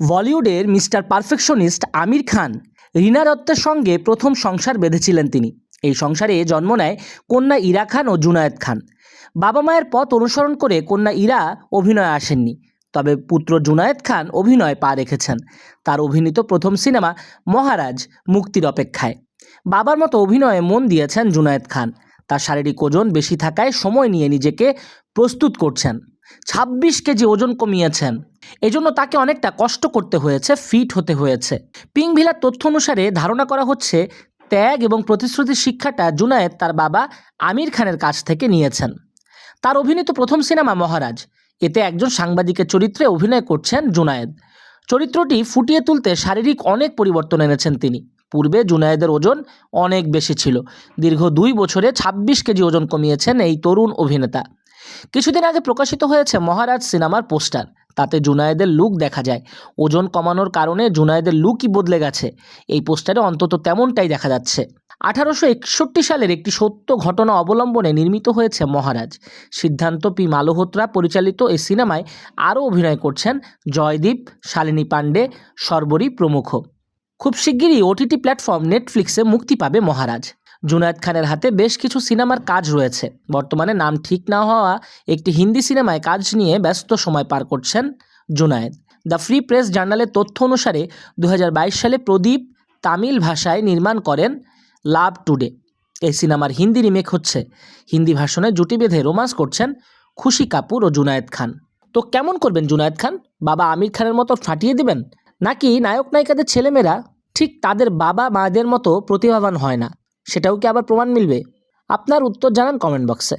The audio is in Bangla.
বলিউডের মিস্টার পারফেকশনিস্ট আমির খান, রীনা দত্তের সঙ্গে প্রথম সংসার বেঁধেছিলেন তিনি। এই সংসারে জন্ম নেয় কন্যা ইরা খান ও জুনায়েদ খান। বাবা মায়ের পথ অনুসরণ করে কন্যা ইরা অভিনয়ে আসেননি। তবে পুত্র জুনায়েদ খান অভিনয় পা রেখেছেন। তার অভিনীত প্রথম সিনেমা মহারাজ মুক্তির অপেক্ষায়। বাবার মতো অভিনয়ে মন দিয়েছেন জুনায়েদ খান। তার শারীরিক ওজন বেশি থাকায় সময় নিয়ে নিজেকে প্রস্তুত করছেন। ছাব্বিশ কেজি ওজন কমিয়েছেন। এজন্য তাকে অনেকটা কষ্ট করতে হয়েছে, ফিট হতে হয়েছে। পিং ভিলার তথ্য অনুসারে ধারণা করা হচ্ছে, ত্যাগ এবং প্রতিশ্রুতির শিক্ষাটা জুনায়েদ তার বাবা আমির খানের কাছ থেকে নিয়েছেন। তার অভিনীত প্রথম সিনেমা মহারাজ, এতে একজন সাংবাদিকের চরিত্রে অভিনয় করছেন জুনায়েদ। চরিত্রটি ফুটিয়ে তুলতে শারীরিক অনেক পরিবর্তন এনেছেন তিনি। পূর্বে জুনায়েদের ওজন অনেক বেশি ছিল। দীর্ঘ দুই বছরে ছাব্বিশ কেজি ওজন কমিয়েছেন এই তরুণ অভিনেতা। কিছুদিন আগে প্রকাশিত হয়েছে মহারাজ সিনেমার পোস্টার। তাতে জুনায়েদের লুক দেখা যায়। ওজন কমানোর কারণে জুনায়েদের লুকই বদলে গেছে। এই পোস্টারে অন্তত তেমনটাই দেখা যাচ্ছে। আঠারোশো একষট্টি সালের একটি সত্য ঘটনা অবলম্বনে নির্মিত হয়েছে মহারাজ। সিদ্ধান্ত পি. মালোহোত্রা পরিচালিত এই সিনেমায় আরও অভিনয় করছেন জয়দীপ, শালিনী পাণ্ডে, সর্বরী প্রমুখ। খুব শিগগিরই ওটিটি প্ল্যাটফর্ম নেটফ্লিক্সে মুক্তি পাবে মহারাজ। জুনায়েদ খানের হাতে বেশ কিছু সিনেমার কাজ রয়েছে। বর্তমানে নাম ঠিক না হওয়া একটি হিন্দি সিনেমায় কাজ নিয়ে ব্যস্ত সময় পার করছেন জুনায়েদ। দ্য ফ্রি প্রেস জার্নালের তথ্য অনুসারে দু হাজার বাইশ সালে প্রদীপ তামিল ভাষায় নির্মাণ করেন লাভ টুডে। এই সিনেমার হিন্দি রিমেক হচ্ছে। হিন্দি ভাষণে জুটি বেঁধে রোমান্স করছেন খুশি কাপুর ও জুনায়েদ খান। তো কেমন করবেন জুনায়েদ খান? বাবা আমির খানের মতো ফাটিয়ে দিবেন? নাকি নায়ক নায়িকাদের ছেলেমেয়েরা ঠিক তাদের বাবা মাদের মতো প্রতিভাবান হয় না? সেটাও কি আবার প্রমাণ মিলবে? আপনার উত্তর জানান কমেন্ট বক্সে